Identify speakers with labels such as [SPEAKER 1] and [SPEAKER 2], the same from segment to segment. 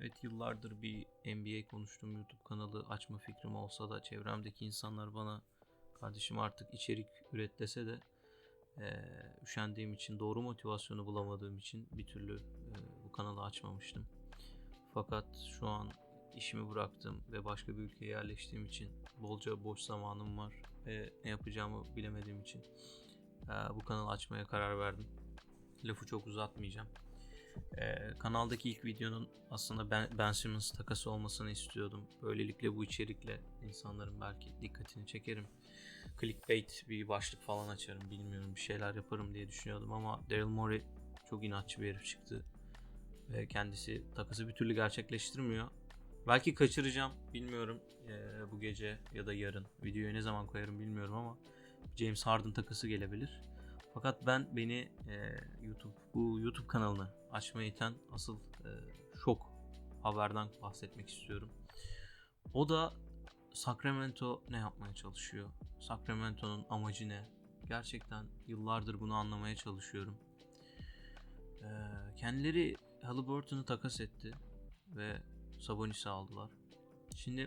[SPEAKER 1] Evet yıllardır bir NBA konuştuğum YouTube kanalı açma fikrim olsa da çevremdeki insanlar bana kardeşim artık içerik üret dese de eee, üşendiğim için doğru motivasyonu bulamadığım için bir türlü eee, bu kanalı açmamıştım. Fakat şu an işimi bıraktım ve başka bir ülkeye yerleştiğim için bolca boş zamanım var ve ne yapacağımı bilemediğim için eee, bu kanalı açmaya karar verdim. Lafı çok uzatmayacağım. Ee, kanaldaki ilk videonun aslında ben, ben Simmons takası olmasını istiyordum. Böylelikle bu içerikle insanların belki dikkatini çekerim. Clickbait bir başlık falan açarım bilmiyorum bir şeyler yaparım diye düşünüyordum ama Daryl Morey çok inatçı bir herif çıktı. Ve kendisi takası bir türlü gerçekleştirmiyor. Belki kaçıracağım bilmiyorum ee, bu gece ya da yarın. Videoyu ne zaman koyarım bilmiyorum ama James Harden takası gelebilir. Fakat ben beni e, YouTube bu YouTube kanalını açmaya iten asıl e, şok haberden bahsetmek istiyorum. O da Sacramento ne yapmaya çalışıyor? Sacramento'nun amacı ne? Gerçekten yıllardır bunu anlamaya çalışıyorum. E, kendileri Halliburton'u takas etti ve Sabonis'i aldılar. Şimdi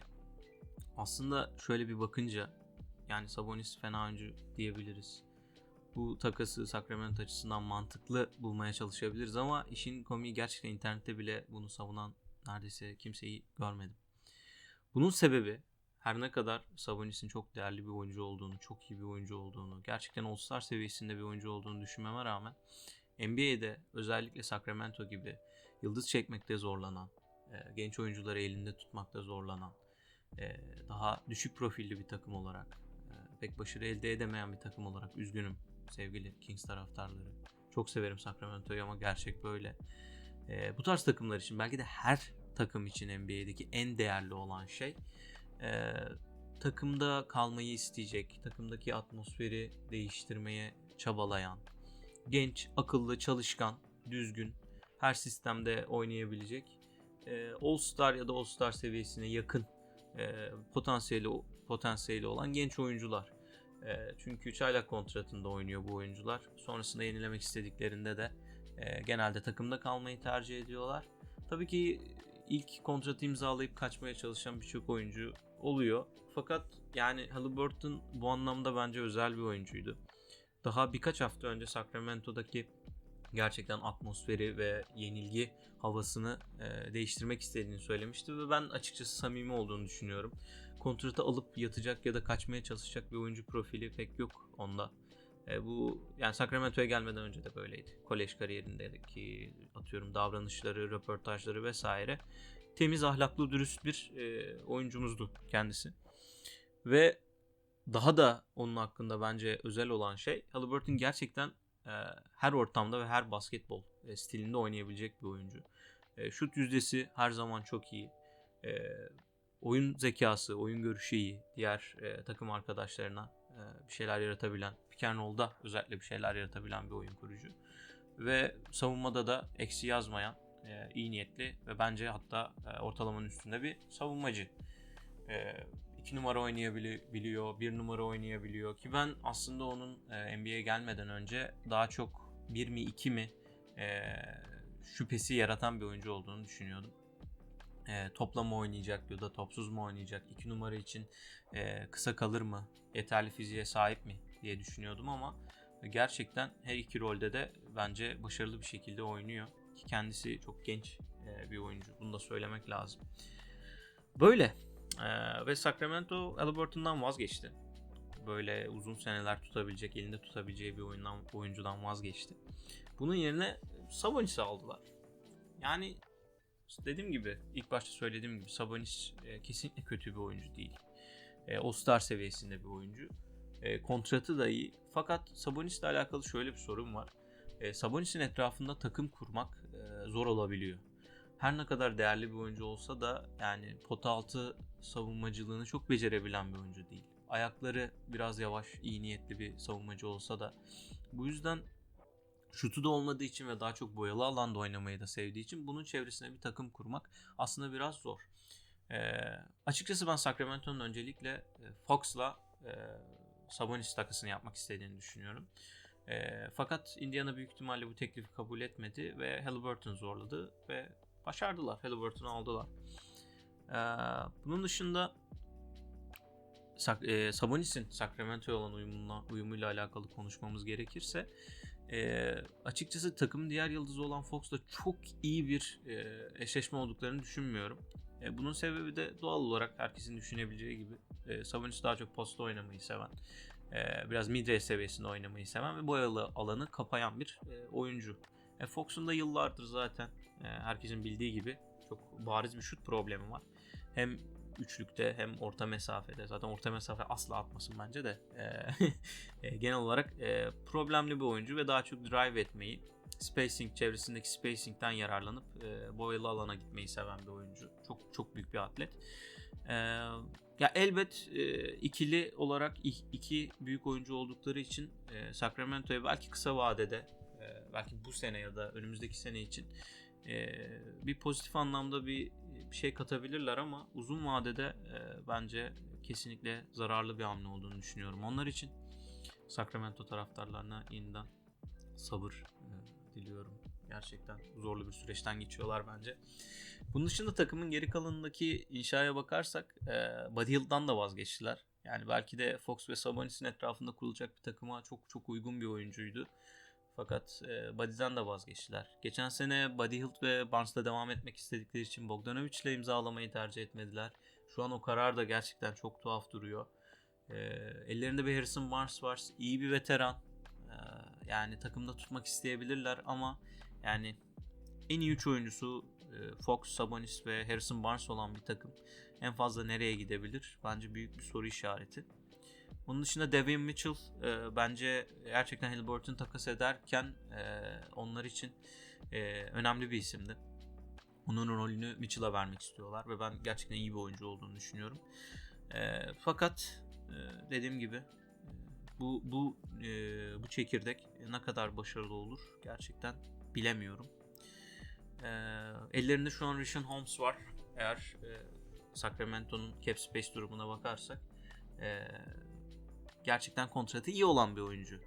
[SPEAKER 1] aslında şöyle bir bakınca yani Sabonis fena oyuncu diyebiliriz bu takası Sacramento açısından mantıklı bulmaya çalışabiliriz ama işin komiği gerçekten internette bile bunu savunan neredeyse kimseyi görmedim. Bunun sebebi her ne kadar Sabonis'in çok değerli bir oyuncu olduğunu, çok iyi bir oyuncu olduğunu, gerçekten All-Star seviyesinde bir oyuncu olduğunu düşünmeme rağmen NBA'de özellikle Sacramento gibi yıldız çekmekte zorlanan, e, genç oyuncuları elinde tutmakta zorlanan, e, daha düşük profilli bir takım olarak, e, pek başarı elde edemeyen bir takım olarak üzgünüm sevgili Kings taraftarları. Çok severim Sacramento'yu ama gerçek böyle. E, bu tarz takımlar için belki de her takım için NBA'deki en değerli olan şey e, takımda kalmayı isteyecek, takımdaki atmosferi değiştirmeye çabalayan, genç, akıllı, çalışkan, düzgün, her sistemde oynayabilecek, e, All-Star ya da All-Star seviyesine yakın e, potansiyeli potansiyeli olan genç oyuncular. E, çünkü çaylak kontratında oynuyor bu oyuncular. Sonrasında yenilemek istediklerinde de e, genelde takımda kalmayı tercih ediyorlar. Tabii ki ilk kontratı imzalayıp kaçmaya çalışan birçok oyuncu oluyor. Fakat yani Halliburton bu anlamda bence özel bir oyuncuydu. Daha birkaç hafta önce Sacramento'daki gerçekten atmosferi ve yenilgi havasını e, değiştirmek istediğini söylemişti ve ben açıkçası samimi olduğunu düşünüyorum. Kontratı alıp yatacak ya da kaçmaya çalışacak bir oyuncu profili pek yok onda. E, bu yani Sacramento'ya gelmeden önce de böyleydi. Kolej kariyerindeki atıyorum davranışları, röportajları vesaire temiz, ahlaklı, dürüst bir e, oyuncumuzdu kendisi. Ve daha da onun hakkında bence özel olan şey Halliburton gerçekten her ortamda ve her basketbol e, stilinde oynayabilecek bir oyuncu. E, şut yüzdesi her zaman çok iyi. E, oyun zekası, oyun görüşü iyi. Diğer e, takım arkadaşlarına e, bir şeyler yaratabilen, pick özellikle bir şeyler yaratabilen bir oyun kurucu. Ve savunmada da eksi yazmayan, iyi niyetli ve bence hatta ortalamanın üstünde bir savunmacı. E, iki numara oynayabiliyor, bir numara oynayabiliyor ki ben aslında onun e, NBA'ye gelmeden önce daha çok bir mi iki mi e, şüphesi yaratan bir oyuncu olduğunu düşünüyordum. E, topla mı oynayacak ya da topsuz mu oynayacak? iki numara için e, kısa kalır mı? Yeterli fiziğe sahip mi diye düşünüyordum ama gerçekten her iki rolde de bence başarılı bir şekilde oynuyor. Ki kendisi çok genç e, bir oyuncu. Bunu da söylemek lazım. Böyle. Ee, ve Sacramento Halliburton'dan vazgeçti. Böyle uzun seneler tutabilecek, elinde tutabileceği bir oyundan, oyuncudan vazgeçti. Bunun yerine Sabonis'i aldılar. Yani dediğim gibi, ilk başta söylediğim gibi Sabonis e, kesinlikle kötü bir oyuncu değil. E, All-Star seviyesinde bir oyuncu. E, kontratı da iyi. Fakat Sabonis'le alakalı şöyle bir sorun var. E, Sabonis'in etrafında takım kurmak e, zor olabiliyor her ne kadar değerli bir oyuncu olsa da yani pota altı savunmacılığını çok becerebilen bir oyuncu değil. Ayakları biraz yavaş, iyi niyetli bir savunmacı olsa da bu yüzden şutu da olmadığı için ve daha çok boyalı alanda oynamayı da sevdiği için bunun çevresine bir takım kurmak aslında biraz zor. Ee, açıkçası ben Sacramento'nun öncelikle e, Fox'la e, Sabonis takısını yapmak istediğini düşünüyorum. E, fakat Indiana büyük ihtimalle bu teklifi kabul etmedi ve Halliburton zorladı ve başardılar. Halliburton'u aldılar. Ee, bunun dışında Sak- e, Sabonis'in Sacramento'ya olan uyumuna, uyumuyla alakalı konuşmamız gerekirse e, açıkçası takımın diğer yıldızı olan Fox'la çok iyi bir e, eşleşme olduklarını düşünmüyorum. E, bunun sebebi de doğal olarak herkesin düşünebileceği gibi e, Sabonis daha çok posta oynamayı seven, e, biraz mid seviyesinde oynamayı seven ve boyalı alanı kapayan bir e, oyuncu. E, Fox'un da yıllardır zaten herkesin bildiği gibi çok bariz bir şut problemi var. Hem üçlükte hem orta mesafede. Zaten orta mesafe asla atmasın bence de. E, e, genel olarak e, problemli bir oyuncu ve daha çok drive etmeyi, spacing çevresindeki spacing'den yararlanıp e, boyalı alana gitmeyi seven bir oyuncu. Çok çok büyük bir atlet. E, ya elbet ikili olarak iki büyük oyuncu oldukları için Sacramento'ya belki kısa vadede belki bu sene ya da önümüzdeki sene için bir pozitif anlamda bir şey katabilirler ama uzun vadede e, bence kesinlikle zararlı bir hamle olduğunu düşünüyorum. Onlar için Sacramento taraftarlarına yeniden sabır e, diliyorum. Gerçekten zorlu bir süreçten geçiyorlar bence. Bunun dışında takımın geri kalanındaki inşaya bakarsak e, Buddy Hield'dan da vazgeçtiler. Yani belki de Fox ve Sabonis'in etrafında kurulacak bir takıma çok çok uygun bir oyuncuydu. Fakat e, Buddy'den de vazgeçtiler. Geçen sene Buddy Hield ve Barnes'la devam etmek istedikleri için Bogdanovic ile imzalamayı tercih etmediler. Şu an o karar da gerçekten çok tuhaf duruyor. E, ellerinde bir Harrison Barnes var. iyi bir veteran. E, yani takımda tutmak isteyebilirler ama yani en iyi 3 oyuncusu e, Fox, Sabonis ve Harrison Barnes olan bir takım en fazla nereye gidebilir? Bence büyük bir soru işareti. Bunun dışında Devin Mitchell e, bence gerçekten Halliburton takas ederken e, onlar için e, önemli bir isimdi. Onun rolünü Mitchell'a vermek istiyorlar ve ben gerçekten iyi bir oyuncu olduğunu düşünüyorum. E, fakat e, dediğim gibi e, bu bu e, bu çekirdek ne kadar başarılı olur gerçekten bilemiyorum. E, ellerinde şu an Rishon Holmes var. Eğer e, Sacramento'nun cap space durumuna bakarsak e, gerçekten kontratı iyi olan bir oyuncu.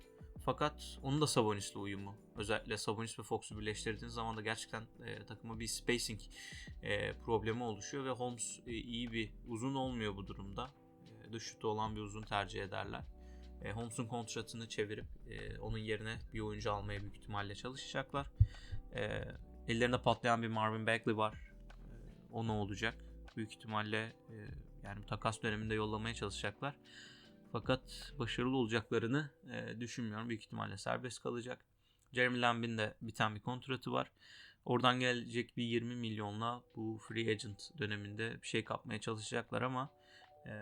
[SPEAKER 1] Fakat onun da Sabonis'le uyumu. Özellikle Sabonis ve Fox'u birleştirdiğiniz zaman da gerçekten e, takıma bir spacing e, problemi oluşuyor ve Holmes e, iyi bir uzun olmuyor bu durumda. E, dış şutu olan bir uzun tercih ederler. E, Holmes'un kontratını çevirip e, onun yerine bir oyuncu almaya büyük ihtimalle çalışacaklar. E, ellerinde patlayan bir Marvin Bagley var. E, o ne olacak? Büyük ihtimalle e, yani takas döneminde yollamaya çalışacaklar. Fakat başarılı olacaklarını e, düşünmüyorum. Büyük ihtimalle serbest kalacak. Jeremy Lamb'in de biten bir kontratı var. Oradan gelecek bir 20 milyonla bu free agent döneminde bir şey kapmaya çalışacaklar ama e,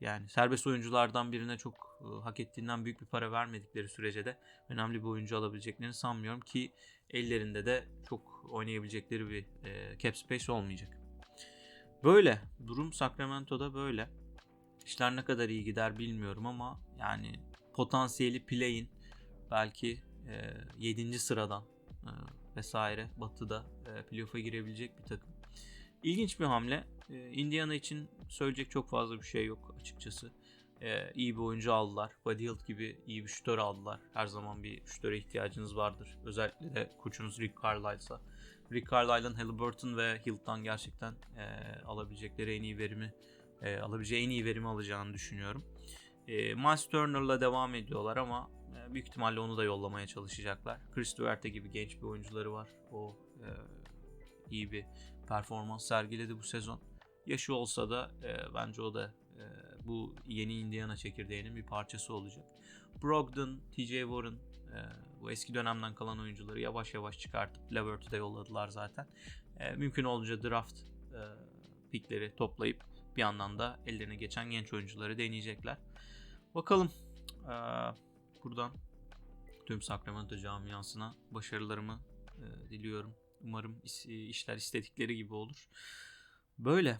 [SPEAKER 1] yani serbest oyunculardan birine çok e, hak ettiğinden büyük bir para vermedikleri sürece de önemli bir oyuncu alabileceklerini sanmıyorum ki ellerinde de çok oynayabilecekleri bir e, cap space olmayacak. Böyle. Durum Sacramento'da böyle. İşler ne kadar iyi gider bilmiyorum ama yani potansiyeli play'in belki e, 7. sıradan e, vesaire batıda e, playoff'a girebilecek bir takım. İlginç bir hamle. E, Indiana için söyleyecek çok fazla bir şey yok açıkçası. E, iyi bir oyuncu aldılar. Buddy Hield gibi iyi bir şütör aldılar. Her zaman bir şütöre ihtiyacınız vardır. Özellikle de koçunuz Rick Carlisle'sa. Rick Carlisle'ın Halliburton ve Hield'dan gerçekten e, alabilecekleri en iyi verimi e, alabileceği en iyi verimi alacağını düşünüyorum. E, Miles Turner'la devam ediyorlar ama e, büyük ihtimalle onu da yollamaya çalışacaklar. Chris Duarte gibi genç bir oyuncuları var. O e, iyi bir performans sergiledi bu sezon. Yaşı olsa da e, bence o da e, bu yeni Indiana çekirdeğinin bir parçası olacak. Brogdon, TJ Warren e, bu eski dönemden kalan oyuncuları yavaş yavaş çıkartıp Levert'ü de yolladılar zaten. E, mümkün olunca draft e, pickleri toplayıp bir yandan da ellerine geçen genç oyuncuları deneyecekler. Bakalım. Ee, buradan tüm Sacramento camiasına başarılarımı e, diliyorum. Umarım işler istedikleri gibi olur. Böyle.